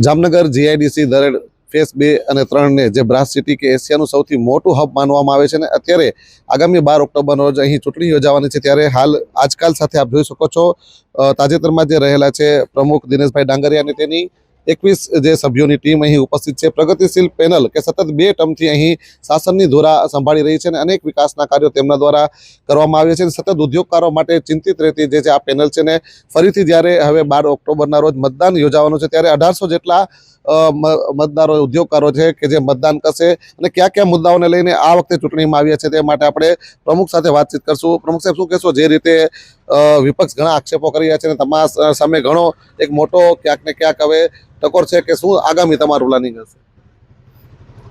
Jamnagar GIDC Dared face બે અને ત્રણને જે બ્રાસ સિટી કે એશિયાનું સૌથી મોટું હબ માનવામાં આવે છે અને અત્યારે આગામી બાર ઓક્ટોબરનો રોજ અહીં ચૂંટણી યોજાવાની છે, ત્યારે હાલ આજકાલ સાથે આપ જોઈ શકો છો તાજેતરમાં જે રહેલા છે પ્રમુખ દિનેશભાઈ ડાંગરિયા અને તેની એકવીસ જે સભ્યોની ટીમ અહીં ઉપસ્થિત છે. પ્રગતિશીલ પેનલ કે સતત બે ટર્મથી અહીં શાસનની ધોરા સંભાળી રહી છે અને અનેક વિકાસના કાર્યો તેમના દ્વારા કરવામાં આવ્યા છે. અને સતત ઉદ્યોગકારો માટે ચિંતિત રહેતી જે આ પેનલ છે ને ફરીથી જ્યારે હવે બાર ઓક્ટોબરના રોજ મતદાન યોજાવાનું છે, ત્યારે અઢારસો જેટલા મતદારો, ઉદ્યોગકારો છે કે જે મતદાન કરશે અને કયા કયા મુદ્દાઓને લઈને આ વખતે ચૂંટણીમાં આવ્યા છે તે માટે આપણે પ્રમુખ સાથે વાતચીત કરશું. પ્રમુખ સાહેબ, શું કહેશો? જે રીતે વિપક્ષ ઘણા આક્ષેપો કરી રહ્યા છે અને તમારા સામે ઘણો એક મોટો ક્યાંક ને ક્યાંક હવે ટકોર છે કે શું આગામી તમારું પ્લાનિંગ હશે?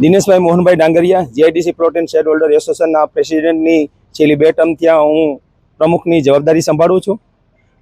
Dineshbhai Mohanbhai Dangariya, GIDC plot and share holder એસોસિએશનના પ્રેસિડેન્ટની છેલ્લી બે ટર્મ ત્યાં હું પ્રમુખની જવાબદારી સંભાળું છું.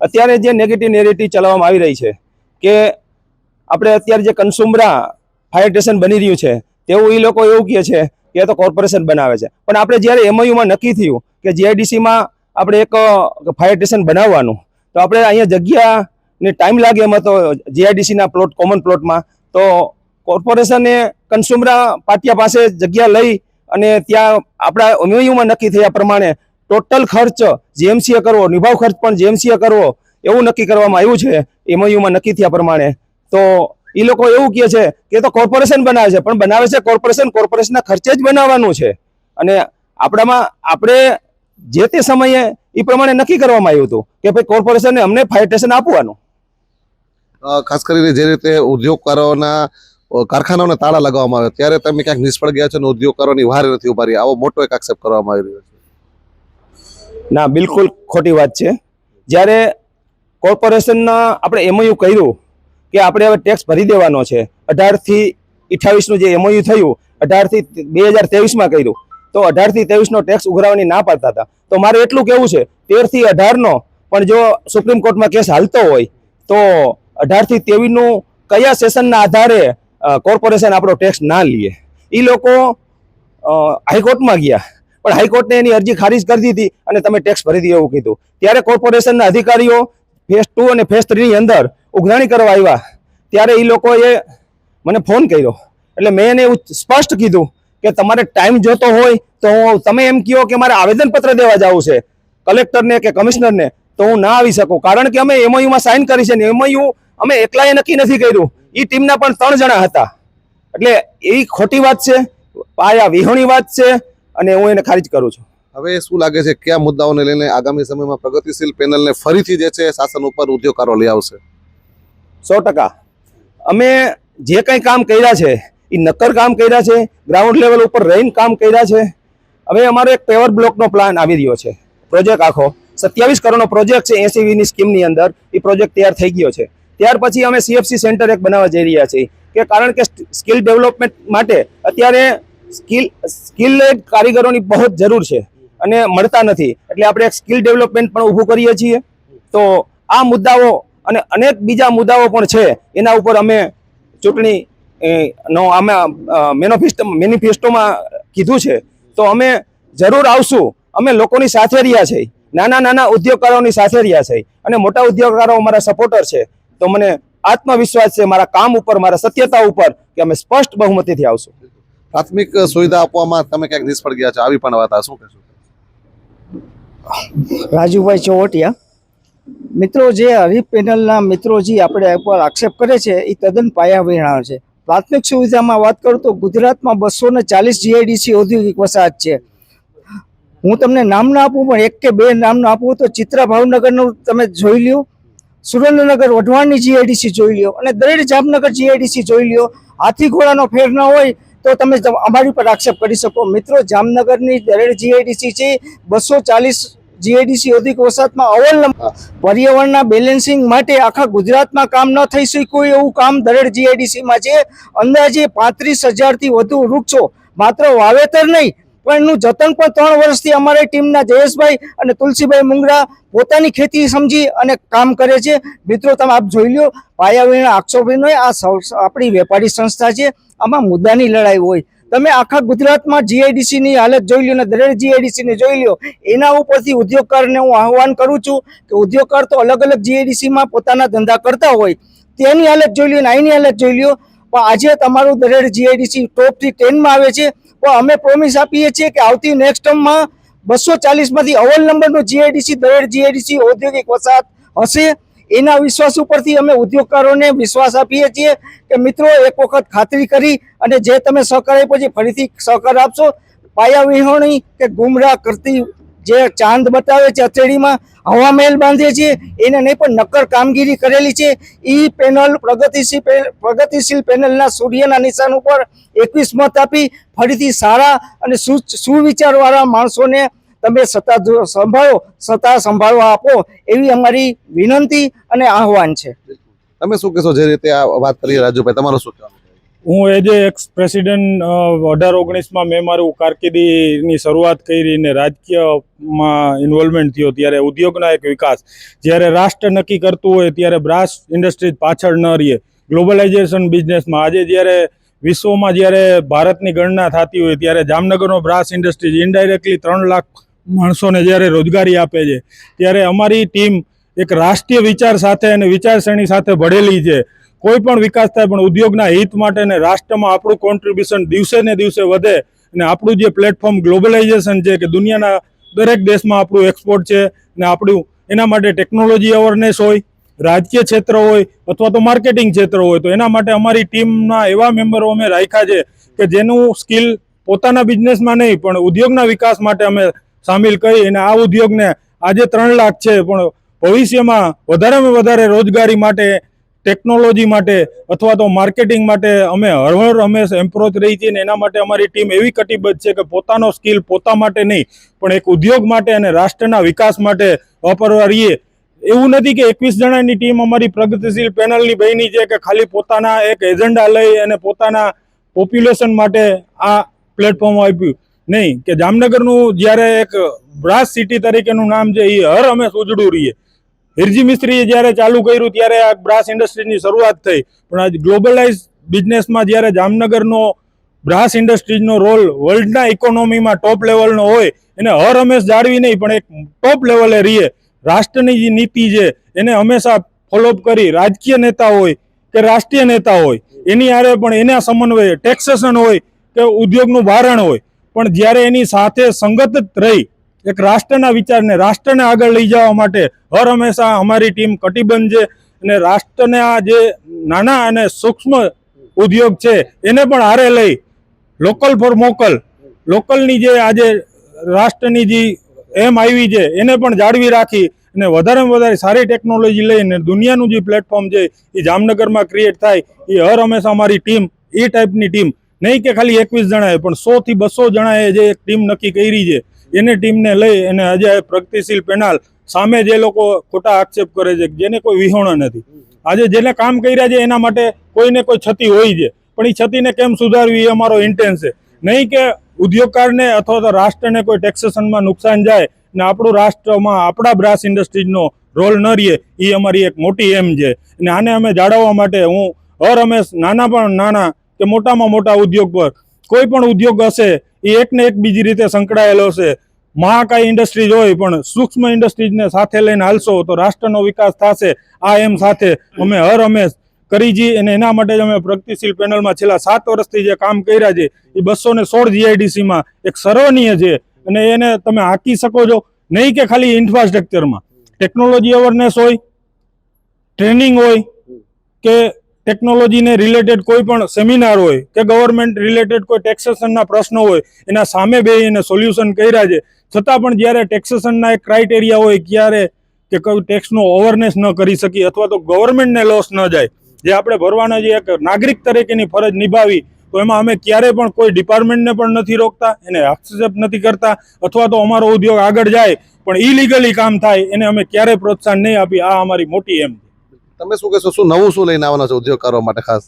અત્યારે જે નેગેટિવ નેરેટિવ ચલાવવામાં આવી રહી છે કે આપણે અત્યારે જે કન્સુમરા ફાયર સ્ટેશન બની રહ્યું છે, તેવું એ લોકો એવું કહે છે કે તો કોર્પોરેશન બનાવે છે. પણ આપણે જ્યારે એમઓયુમાં નક્કી થયું કે જીઆઈડીસીમાં આપણે એક ફાયર સ્ટેશન બનાવવાનું, તો આપણે અહીંયા જગ્યાને ટાઈમ લાગે એમાં તો જીઆઈડીસીના પ્લોટ કોમન પ્લોટમાં તો કોર્પોરેશને કન્સ્યુમરા પાટિયા પાસે જગ્યા લઈ અને ત્યાં આપણા એમઓયુમાં નક્કી થયા પ્રમાણે ટોટલ ખર્ચ જીએમસીએ કરવો, નિભાવ ખર્ચ પણ જીએમસીએ કરવો, એવું નક્કી કરવામાં આવ્યું છે એમઓયુમાં નક્કી થયા પ્રમાણે. તો એ લોકો એવું કહે છે કે એ તો કોર્પોરેશન બનાવે છે પણ બનાવે છે કોર્પોરેશન કોર્પોરેશનના ખર્ચે જ બનાવવાનું છે. અને આપણામાં આપણે જે તે સમયે એ પ્રમાણે નક્કી કરવામાં આવ્યું હતું કે ભાઈ કોર્પોરેશને અમને ફાયર સ્ટેશન આપવાનું. ખાસ કરીને જે રીતે ઉદ્યોગકારોના કારખાનાઓને તાળા લગાવવામાં આવે ત્યારે તમે ક્યાંક નિષ્ફળ ગયા છો અને ઉદ્યોગકારોની વાર નથી ઊભા રહી આવો મોટો એક આક્ષેપ કરવામાં આવી રહ્યો છે. ના બિલકુલ ખોટી વાત છે. જ્યારે કોર્પોરેશનના આપણે એમઓયુ કર્યું કે આપણે હવે ટેક્સ ભરી દેવાનો છે. અઢારથી અઠ્યાવીસનું જે એમઓયુ થયું, અઢારથી બે હજાર ત્રેવીસમાં કર્યું. તો અઢારથી ત્રેવીસનો ટેક્સ ઉઘરાવવાની ના પાડતા હતા. તો મારે એટલું કેવું છે, તેરથી અઢારનો, પણ જો સુપ્રીમ કોર્ટમાં કેસ હાલતો હોય, તો અઢારથી ત્રેવીસનું કયા સેશનના આધારે કોર્પોરેશન આપણો ટેક્સ ના લે? એ લોકો હાઈકોર્ટમાં ગયા. પણ હાઈકોર્ટને એની અરજી ખારીજ કરી દીધી અને તમે ટેક્સ ભરી દીધો એવું કીધું. ત્યારે કોર્પોરેશનના અધિકારીઓ ફેઝ ટુ અને ફેઝ થ્રીની અંદર ઉઘરાણી કરવા આવ્યા, ત્યારે એ લોકોએ મને ફોન કર્યો. એટલે મેં એને એવું સ્પષ્ટ કીધું કે તમારે ટાઈમ જોતો હોય તો તમે એમ કહો કે મારે આવેદનપત્ર દેવા જવું છે, કલેક્ટરને કે કમિશનરને, તો હું ના આવી શકું. કારણ કે અમે એમઓયુમાં સાઇન કરી છે ને એમઓયુ અમે એકલાએ નક્કી નથી કર્યું. એ ટીમના પણ ત્રણ જણા હતા. એટલે એ ખોટી વાત છે પાયા વિહોણી વાત છે, અને હું એને ખારીજ કરું છું. હવે શું લાગે છે, કયા મુદ્દાઓને લઈને આગામી સમયમાં પ્રગતિશીલ પેનલને ફરીથી જે છે શાસન ઉપર ઉદ્યોગકારો લઈ આવશે? સો ટકા. અમે જે કંઈ કામ કર્યા છે એ નક્કર કામ કર્યા છે ગ્રાઉન્ડ લેવલ ઉપર રહીને કામ કર્યા છે. હવે અમારો એક પેવર બ્લોકનો પ્લાન આવી રહ્યો છે. પ્રોજેક્ટ આખો. સત્યાવીસ કરોડનો પ્રોજેક્ટ છે એસીવીની સ્કીમની અંદર. એ પ્રોજેક્ટ તૈયાર થઈ ગયો છે. ત્યાર પછી અમે સીએફસી સેન્ટર એક બનાવવા જઈ રહ્યા છીએ. કે કારણ કે સ્કિલ ડેવલપમેન્ટ માટે અત્યારે સ્કિલ સ્કિલ કારીગરોની બહુ જ જરૂર છે અને મળતા નથી. એટલે આપણે એક સ્કિલ ડેવલપમેન્ટ પણ ઊભું કરીએ છીએ. તો આ મુદ્દાઓ અને અનેક બીજા મુદ્દાઓ પણ છે. એના ઉપર અમે ચૂંટણી નો અમે મેનોફિસ્ટ મેનિફેસ્ટોમાં કીધું છે. તો અમે જરૂર આવશું. અમે લોકોની સાથે રહ્યા છે. નાના નાના ઉદ્યોગકારોની સાથે રહ્યા છે. અને મોટા ઉદ્યોગકારો અમારા સપોર્ટર છે. તો મને આત્મવિશ્વાસ છે મારા કામ ઉપર મારા સત્યતા ઉપર કે અમે સ્પષ્ટ બહુમતીથી આવશું. પ્રાથમિક સુવિધા આપવામાં તમે ક્યાંક નિષ્ફળ ગયા છો? આવી પણ વાત આ શું કહેશો? રાજુભાઈ ચોવટિયા. મિત્રો, જે હરીફ પેનલના મિત્રો જે આપણે ઉપર આક્ષેપ કરે છે, એ તદ્દન પાયા પાયાવિહોણા છે. પ્રાથમિક સુવિધામાં વાત કરું તો ગુજરાતમાં બસો ને ચાલીસ જીઆઈડીસી ઔદ્યોગિક વસાહત છે. હું તમને નામ ના આપું, પણ એક કે બે નામ ના આપું તો ચિત્રા ભાવનગરનું તમે જોઈ લ્યો. સુરેન્દ્રનગર વઢવાણની જીઆઈડીસી જોઈ લ્યો અને દરેક જામનગર જીઆઈડીસી જોઈ લ્યો. હાથી ઘોડાનો ફેર ન હોય તો તમે અમારી પર આક્ષેપ કરી શકો. મિત્રો, જામનગરની દરેક જીઆઈડીસી છે બસો ચાલીસ જીઆઈડીસી અધિક વસાહતમાં અવલંબ પર્યાવરણના બેલેન્સિંગ માટે આખા ગુજરાતમાં કામ ન થઈ શક્યું એવું કામ દરેક જીઆઈડીસીમાં છે. અંદાજે પાંત્રીસ હજારથી વધુ વૃક્ષો માત્ર વાવેતર નહીં, પણ એનું જતન પણ ત્રણ વર્ષથી અમારી ટીમના જયેશભાઈ અને તુલસીભાઈ મુંગરા પોતાની ખેતી સમજી અને કામ કરે છે. મિત્રો, તમે આપ જોઈ લો પાયાવીના આક્ષોભીનો આ આપણી વેપારી સંસ્થા છે. આમાં મુદ્દાની લડાઈ હોય. તમે આખા ગુજરાતમાં જીઆઈડીસી ની હાલત જોઈ લો ને દરેક જીઆઈડીસી ને જોઈ લો એના ઉપરથી ઉદ્યોગકારને હું આહવાન કરું છું કે ઉદ્યોગકાર તો અલગ અલગ જીઆઈડીસી માં પોતાના ધંધા કરતા હોય, તેની હાલત જોઈ લો ને અહીંની હાલત જોઈ લો પણ આજે તમારું દરેક જીઆઈડીસી ટોપથી ટેનમાં આવે છે, પણ અમે પ્રોમિસ આપીએ છીએ કે આવતી નેક્સ્ટ ટર્મમાં બસો ચાલીસમાંથી અવલ નંબરનું જીઆઈડીસી દરેક જીઆઈડીસી ઔદ્યોગિક વસાહત હશે એના વિશ્વાસ ઉપરથી અમે ઉદ્યોગકારોને વિશ્વાસ આપીએ છીએ કે મિત્રો, એક વખત ખાતરી કરી અને જે તમે સહકાર આપ્યો છે, ફરીથી સહકાર આપશો. પાયા વિહોણી કે ગુમરાહ કરતી જે ચાંદ બતાવે છે અથેડીમાં હવા મહેલ બાંધે છે, એને નહીં પણ નક્કર કામગીરી કરેલી છે. ઈ પેનલ પ્રગતિશીલ પ્રગતિશીલ પેનલના સૂર્યના નિશાન ઉપર એકવીસ મત આપી, ફરીથી સારા અને સુ સુવિચારવાળા માણસોને તમે સત્તા જો- સંભાળો સત્તા સંભાળવા આપો એવી અમારી વિનંતી અને આહવાન છે. તમે શું કહેશો જે રીતે આ વાત કરી રાજુભાઈ તમારું શું કહેવાનું? હું એજ એક્સ પ્રેસિડેન્ટ અઢાર ઓગણીસમાં મેં મારું કારકિર્દીની શરૂઆત કરી ને રાજકીયમાં ઇન્વોલ્વમેન્ટ થયો ત્યારે ઉદ્યોગના એક વિકાસ. જ્યારે રાષ્ટ્ર નક્કી કરતું હોય ત્યારે બ્રાસ ઇન્ડસ્ટ્રીઝ પાછળ ન રહીએ. ગ્લોબલાઇઝેશન બિઝનેસમાં આજે જ્યારે વિશ્વમાં જ્યારે ભારતની ગણના થતી હોય ત્યારે જામનગરનો બ્રાસ ઇન્ડસ્ટ્રીઝ ઇનડાયરેક્ટલી ત્રણ લાખ માણસોને જ્યારે રોજગારી આપે છે, ત્યારે અમારી ટીમ એક રાષ્ટ્રીય વિચાર સાથે અને વિચારસરણી સાથે ભળેલી છે. કોઈ પણ વિકાસ થાય, પણ ઉદ્યોગના હિત માટે ને રાષ્ટ્રમાં આપણું કોન્ટ્રીબ્યુશન દિવસે ને દિવસે વધે અને આપણું જે પ્લેટફોર્મ ગ્લોબલાઇઝેશન છે કે દુનિયાના દરેક દેશમાં આપણું એક્સપોર્ટ છે ને આપણું, એના માટે ટેકનોલોજી અવેરનેસ હોય, રાજકીય ક્ષેત્ર હોય અથવા તો માર્કેટિંગ ક્ષેત્ર હોય, તો એના માટે અમારી ટીમના એવા મેમ્બરો અમે રાખ્યા છે કે જેનું સ્કિલ પોતાના બિઝનેસમાં નહીં, પણ ઉદ્યોગના વિકાસ માટે અમે સામેલ કરી અને આ ઉદ્યોગને આજે ત્રણ લાખ છે, પણ ભવિષ્યમાં વધારેમાં વધારે રોજગારી માટે ટેકનોલોજી માટે અથવા તો માર્કેટિંગ માટે અમે હરહર હંમેશ એમ્પ્રોચ રહી છીએ ને એના માટે અમારી ટીમ એવી કટિબદ્ધ છે કે પોતાનો સ્કિલ પોતા માટે નહીં, પણ એક ઉદ્યોગ માટે અને રાષ્ટ્રના વિકાસ માટે વાપરવા રહીએ. એવું નથી કે એકવીસ જણાની ટીમ અમારી પ્રગતિશીલ પેનલની બહેની છે કે ખાલી પોતાના એક એજન્ડા લઈ અને પોતાના પોપ્યુલેશન માટે આ પ્લેટફોર્મ આપ્યું. નહીં, કે જામનગરનું જ્યારે એક બ્રાસ સિટી તરીકેનું નામ છે એ હર હંમેશ ઉજળું રહીએ. હિરજી મિસ્ત્રીએ જ્યારે ચાલુ કર્યું, ત્યારે આ બ્રાસ ઇન્ડસ્ટ્રીની શરૂઆત થઈ. પણ આજ ગ્લોબલાઇઝ બિઝનેસમાં જ્યારે જામનગરનો બ્રાસ ઇન્ડસ્ટ્રીઝનો રોલ વર્લ્ડના ઇકોનોમીમાં ટોપ લેવલનો હોય, એને હર હંમેશ જાળવી નહીં, પણ એક ટોપ લેવલે રહીએ. રાષ્ટ્રની જે નીતિ છે, એને હંમેશા ફોલોઅપ કરી. રાજકીય નેતા હોય કે રાષ્ટ્રીય નેતા હોય, એની આરે પણ એના સમન્વયે ટેક્સેશન હોય કે ઉદ્યોગનું ભારણ હોય પણ જ્યારે એની સાથે સંગત રહી, એક રાષ્ટ્રના વિચારને રાષ્ટ્રને આગળ લઈ જવા માટે હર હંમેશા અમારી ટીમ કટિબંધ છે અને રાષ્ટ્રને આ જે નાના અને સૂક્ષ્મ ઉદ્યોગ છે, એને પણ હારે લઈ લોકલ ફોર મોકલ લોકલની જે આજે રાષ્ટ્રની જે એમ આવી છે, એને પણ જાળવી રાખી અને વધારેમાં વધારે સારી ટેકનોલોજી લઈને દુનિયાનું જે પ્લેટફોર્મ છે, એ જામનગરમાં ક્રિએટ થાય, એ હર હંમેશા અમારી ટીમ, એ ટાઈપની ટીમ નહીં કે ખાલી એકવીસ જણાએ પણ સો થી બસો જણાએ જે એક ટીમ નક્કી કરી છે, એને ટીમને લઈ અને આજે પ્રગતિશીલ પેનાલ સામે જે લોકો ખોટા આક્ષેપ કરે છે, જેને કોઈ વિહોણા નથી. આજે જેને કામ કર્યા છે, એના માટે કોઈને કોઈ છતી હોય છે. પણ એ છતીને કેમ સુધારવી એ અમારો ઇન્ટેન્સ છે. નહીં કે ઉદ્યોગકારને અથવા તો રાષ્ટ્રને કોઈ ટેક્સેશનમાં નુકસાન જાય ને આપણું રાષ્ટ્રમાં આપણા બ્રાસ ઇન્ડસ્ટ્રીઝનો રોલ ન રહીએ એ અમારી એક મોટી એમ છે. અને આને અમે જાળવવા માટે હું હર હંમેશ નાના પણ નાના કે મોટામાં મોટા ઉદ્યોગ પર. કોઈ પણ ઉદ્યોગ હશે, એ એકને એક બીજી રીતે સંકળાયેલો છે મહાકાય ઇન્ડસ્ટ્રીઝ હોય, પણ સૂક્ષ્મ ઇન્ડસ્ટ્રીઝને સાથે લઈને હાલશો તો રાષ્ટ્રનો વિકાસ થશે. આ એમ સાથે અમે હર હંમેશ કરી છીએ અને એના માટે જ અમે પ્રગતિશીલ પેનલમાં છેલ્લા સાત વર્ષથી જે કામ કર્યા છે, એ બસો ને સોળ જીઆઈડીસીમાં એક સર્વનીય છે. અને એને તમે હાંકી શકો છો. નહીં કે ખાલી ઇન્ફ્રાસ્ટ્રક્ચરમાં ટેકનોલોજી અવેરનેસ હોય ટ્રેનિંગ હોય, કે ટેકનોલોજીને રિલેટેડ કોઈ પણ સેમિનાર હોય કે ગવર્મેન્ટ રિલેટેડ કોઈ ટેક્સેશનના પ્રશ્નો હોય, એના સામે બેસીને સોલ્યુશન કર્યા છે. છતાં પણ જ્યારે ટેક્સેશનના એક ક્રાઇટેરિયા હોય ક્યારે કે કોઈ ટેક્સનો અવેરનેસ ન કરી શકીએ અથવા તો ગવર્મેન્ટને લોસ ન જાય, જે આપણે ભરવાના જે એક નાગરિક તરીકેની ફરજ નિભાવી, તો એમાં અમે ક્યારે પણ કોઈ ડિપાર્ટમેન્ટને પણ નથી રોકતા, એને હસ્તક્ષેપ નથી કરતા, અથવા તો અમારો ઉદ્યોગ આગળ જાય, પણ ઇલીગલી કામ થાય, એને અમે ક્યારેય પ્રોત્સાહન નહીં આપી, આ અમારી મોટી એમ છે. તમે શું કહેશો, શું નવું શું લઈને આવવાના છો કરવા માટે ખાસ?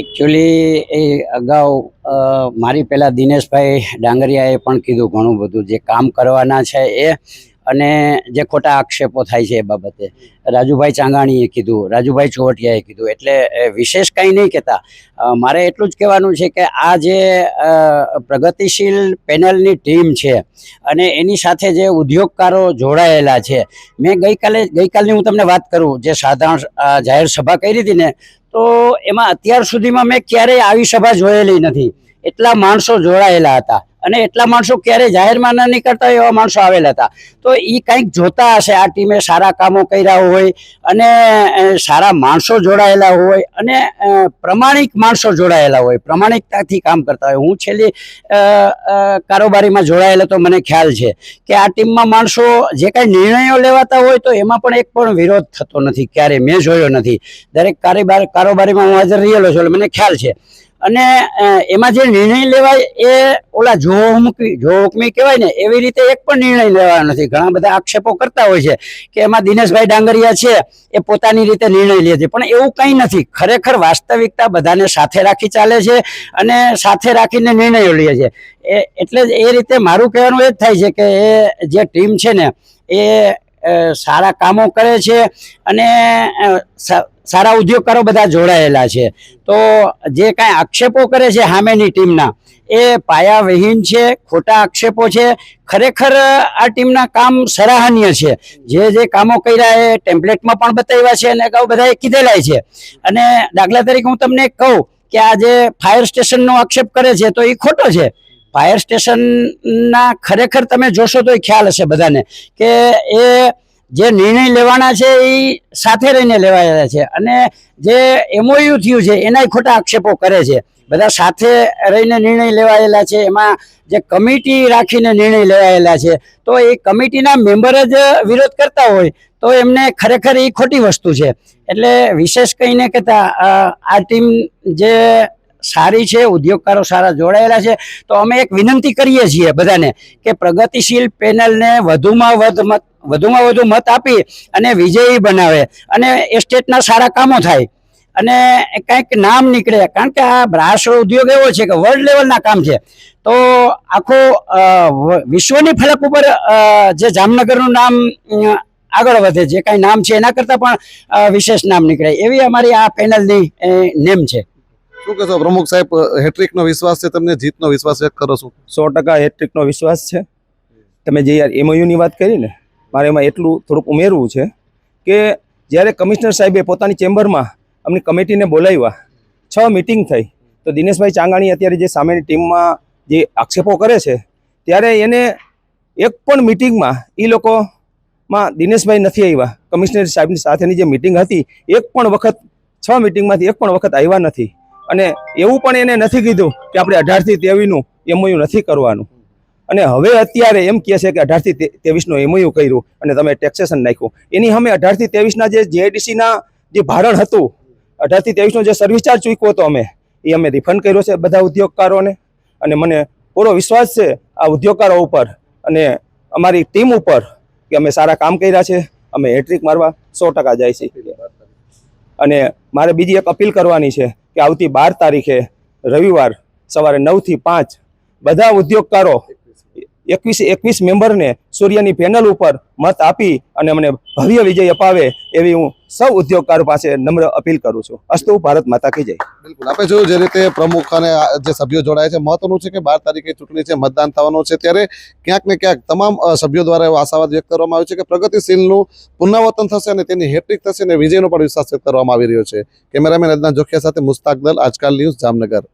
એકચ્યુઅલી એ અગાઉ મારી પહેલાં દિનેશભાઈ ડાંગરિયાએ પણ કીધું ઘણું બધું. જે કામ કરવાના છે એ અને જે ખોટા આક્ષેપો થાય છે એ બાબતે. રાજુભાઈ ચાંગાણીએ કીધું, રાજુભાઈ ચોવટિયાએ કીધું. એટલે વિશેષ કંઈ નહીં કહેતા. મારે એટલું જ કહેવાનું છે કે આ જે પ્રગતિશીલ પેનલની ટીમ છે અને એની સાથે જે ઉદ્યોગકારો જોડાયેલા છે. મેં ગઈકાલે, ગઈકાલની હું તમને વાત કરું, જે સાધારણ જાહેર સભા કરી હતી ને, તો એમાં અત્યાર સુધીમાં મેં ક્યારેય આવી સભા જોયેલી નથી. એટલા માણસો જોડાયેલા હતા. અને એટલા માણસો ક્યારેય જાહેરમાં ન નીકળતા એવા માણસો આવેલા હતા. તો એ કંઈક જોતા હશે આ ટીમે સારા કામો કર્યા હોય અને સારા માણસો જોડાયેલા હોય અને પ્રમાણિક માણસો જોડાયેલા હોય, પ્રમાણિકતાથી કામ કરતા હોય. હું છેલ્લી કારોબારીમાં જોડાયેલો તો મને ખ્યાલ છે કે આ ટીમમાં માણસો જે કાંઈ નિર્ણયો લેવાતા હોય તો એમાં પણ એક પણ વિરોધ થતો નથી ક્યારે મેં જોયો નથી. દરેક કારોબાર, કારોબારીમાં હું હાજર રહેલો છું એટલે મને ખ્યાલ છે. અને એમાં જે નિર્ણય લેવાય એ ઓલા જોહમુખી જોહુકમી કહેવાય ને, એવી રીતે એક પણ નિર્ણય લેવાનો નથી. ઘણા બધા આક્ષેપો કરતા હોય છે કે એમાં દિનેશભાઈ ડાંગરિયા છે, એ પોતાની રીતે નિર્ણય લે છે. પણ એવું કંઈ નથી. ખરેખર વાસ્તવિકતા બધાને સાથે રાખી ચાલે છે અને સાથે રાખીને નિર્ણયો લે છે. એ, એટલે જ એ રીતે મારું કહેવાનું એ જ થાય છે કે એ જે ટીમ છે ને, એ સારા કામો કરે છે અને સારા ઉદ્યોગકારો બધા જોડાયેલા છે. તો જે કાંઈ આક્ષેપો કરે છે સામેની ટીમના, એ પાયાવિહીન છે, ખોટા આક્ષેપો છે. ખરેખર આ ટીમના કામ સરાહનીય છે. જે જે કામો કર્યા એ ટેમ્પલેટમાં પણ બતાવ્યા છે અને અગાઉ બધાએ કીધેલાય છે. અને દાખલા તરીકે હું તમને કહું કે આ જે ફાયર સ્ટેશનનો આક્ષેપ કરે છે તો એ ખોટો છે. ફાયર સ્ટેશનના ખરેખર તમે જોશો તો એ ખ્યાલ હશે બધાને કે એ જે નિર્ણય લેવાના છે એ સાથે રહીને લેવાયેલા છે. અને જે એમઓયુ થયું છે, એનાય ખોટા આક્ષેપો કરે છે. બધા સાથે રહીને નિર્ણય લેવાયેલા છે. એમાં જે કમિટી રાખીને નિર્ણય લેવાયેલા છે. તો એ કમિટીના મેમ્બર જ વિરોધ કરતા હોય તો એમને ખરેખર એ ખોટી વસ્તુ છે. એટલે વિશેષ કહીને કહેતા આ ટીમ જે સારી છે, ઉદ્યોગકારો સારા જોડાયેલા છે, તો અમે એક વિનંતી કરીએ છીએ બધાને કે પ્રગતિશીલ પેનલને વધુમાં વધુ વધુમાં વધુ મત આપી અને વિજયી બનાવે અને એ સ્ટેટના સારા કામો થાય. અને કંઈક નામ નીકળે કારણ કે આ બ્રાસ ઉદ્યોગ એવો છે કે વર્લ્ડ લેવલના કામ છે. તો આખો વિશ્વની ફલક ઉપર જે જામનગરનું નામ આગળ વધે જે કાંઈ નામ છે એના કરતાં પણ વિશેષ નામ નીકળે. એવી અમારી આ પેનલની નેમ છે. શું કહેશો પ્રમુખ સાહેબ હેટ્રિકનો વિશ્વાસ છે તમને જીતનો વિશ્વાસ વ્યક્ત કરો છો? સો ટકા હેટ્રિકનો વિશ્વાસ છે. તમે જે યાર એમઓયુની વાત કરી ને મારે એમાં એટલું થોડુંક ઉમેરવું છે કે જ્યારે કમિશનર સાહેબે પોતાની ચેમ્બરમાં અમને કમિટીને બોલાવ્યા, છ મિટિંગ થઈ, તો દિનેશભાઈ ચાંગાણી અત્યારે જે સામેની ટીમમાં જે આક્ષેપો કરે છે, ત્યારે એને એક પણ મિટિંગમાં એ લોકોમાં દિનેશભાઈ નથી આવ્યા. કમિશનર સાહેબની સાથેની જે મિટિંગ હતી, એક પણ વખત, છ મિટિંગમાંથી એક પણ વખત આવ્યા નથી. અને એવું પણ એને નથી કીધું કે આપણે અઢારથી તેવીનું એમઓયુ નથી કરવાનું. અને હવે અત્યારે એમ કહે છે કે અઢારથી ત્રેવીસનું એમઓયુ કર્યું અને તમે ટેક્સેશન નાખ્યું. એની અમે અઢારથી ત્રેવીસના જે જેઆઈડીસીના જે ભારણ હતું, અઢારથી ત્રેવીસનો જે સર્વિસ ચાર્જ ચૂક્યો હતો અમે, એ અમે રિફંડ કર્યો છે બધા ઉદ્યોગકારોને. અને મને પૂરો વિશ્વાસ છે આ ઉદ્યોગકારો ઉપર અને અમારી ટીમ ઉપર કે અમે સારા કામ કર્યા છે. અમે હેટ્રિક મારવા સો ટકા જાય છે. અને મારે બીજી એક અપીલ કરવાની છે કે આવતી બાર તારીખે રવિવાર સવારે નવથી પાંચ બધા ઉદ્યોગકારો એકવીસ એકવીસ મેમ્બરને સૂર્યની પેનલ ઉપર મત આપી અને મને ભવ્ય વિજય અપાવે એવી હું સૌ ઉદ્યોગકારો પાસે નમ્ર અપીલ કરું છું. અસ્તુ ભારત માતા કી જય. બિલકુલ. આપણે જોયું જે રીતે પ્રમુખ અને જે સભ્યો જોડાયા છે, મહત્વનું છે કે બાર તારીખે ચૂંટણી છે, મતદાન થવાનું છે, ત્યારે ક્યાંક ને ક્યાંક તમામ સભ્યો દ્વારા એવો આશાવાદ વ્યક્ત કરવામાં આવ્યો છે કે પ્રગતિશીલનું પુનરાવર્તન થશે અને તેની હેટ્રિક થશે અને વિજયનો પણ વિશ્વાસ વ્યક્ત કરવામાં આવી રહ્યો છે. કેમેરામેન અદનાન જોખિયા સાથે મુસ્તાક દલ, આજકાલ ન્યૂઝ જામનગર.